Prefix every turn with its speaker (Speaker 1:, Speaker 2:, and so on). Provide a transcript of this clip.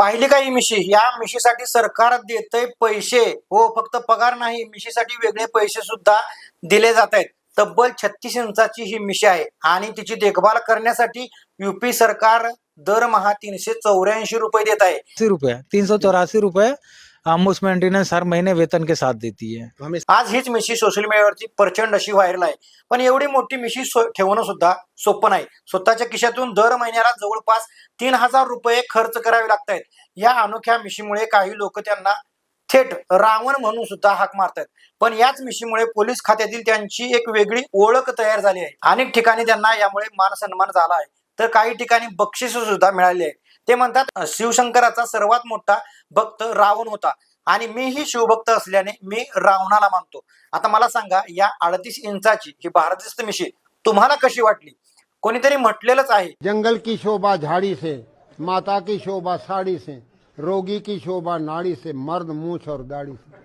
Speaker 1: पाहिली काही मिशी? या मिशीसाठी सरकार देतय पैसे. हो फक्त पगार नाही मिशीसाठी वेगळे पैसे सुद्धा दिले जात आहेत. तब्बल छत्तीस इंचाची ही मिशी आहे आणि तिची देखभाल करण्यासाठी युपी सरकार दरमहा तीनशे चौऱ्याऐंशी रुपये देत आहे.
Speaker 2: अस्सी रुपये तीनशे सौ रुपये. हम उस मेंटेनेंस हर महीने वेतन के साथ देती है।
Speaker 1: आज हीच मिशी सोशल मीडियावरती प्रचंड अशी व्हायरल आहे. पण एवढी मोठी मिशी ठेवणं सुद्धा सोपं नाही. स्वतःच्या खिशातून दर महिन्याला जवळपास तीन हजार रुपये खर्च करावे लागत आहेत. या अनोख्या मिशीमुळे काही लोक त्यांना थेट रावण म्हणून सुद्धा हाक मारतात. पण याच मिशीमुळे पोलीस खात्यातील त्यांची एक वेगळी ओळख तयार झाली आहे. अनेक ठिकाणी त्यांना यामुळे मान सन्मान झाला आहे. तर काही ठिकाणी बक्षीस सुद्धा मिळाली आहे ते म्हणतात शिवशंकराचा सर्वात मोठा भक्त रावण होता. आणि मीही शिवभक्त असल्याने मी रावणाला मानतो. आता मला सांगा या अडतीस इंचाची ही भारतीस्त मिशी तुम्हाला कशी वाटली? कोणीतरी म्हटलेलंच आहे.
Speaker 3: जंगल की शोभा झाड़ी से माता की शोभा साड़ी से रोगी की शोभा नाड़ी से मर्द मूछ और दाढ़ी से.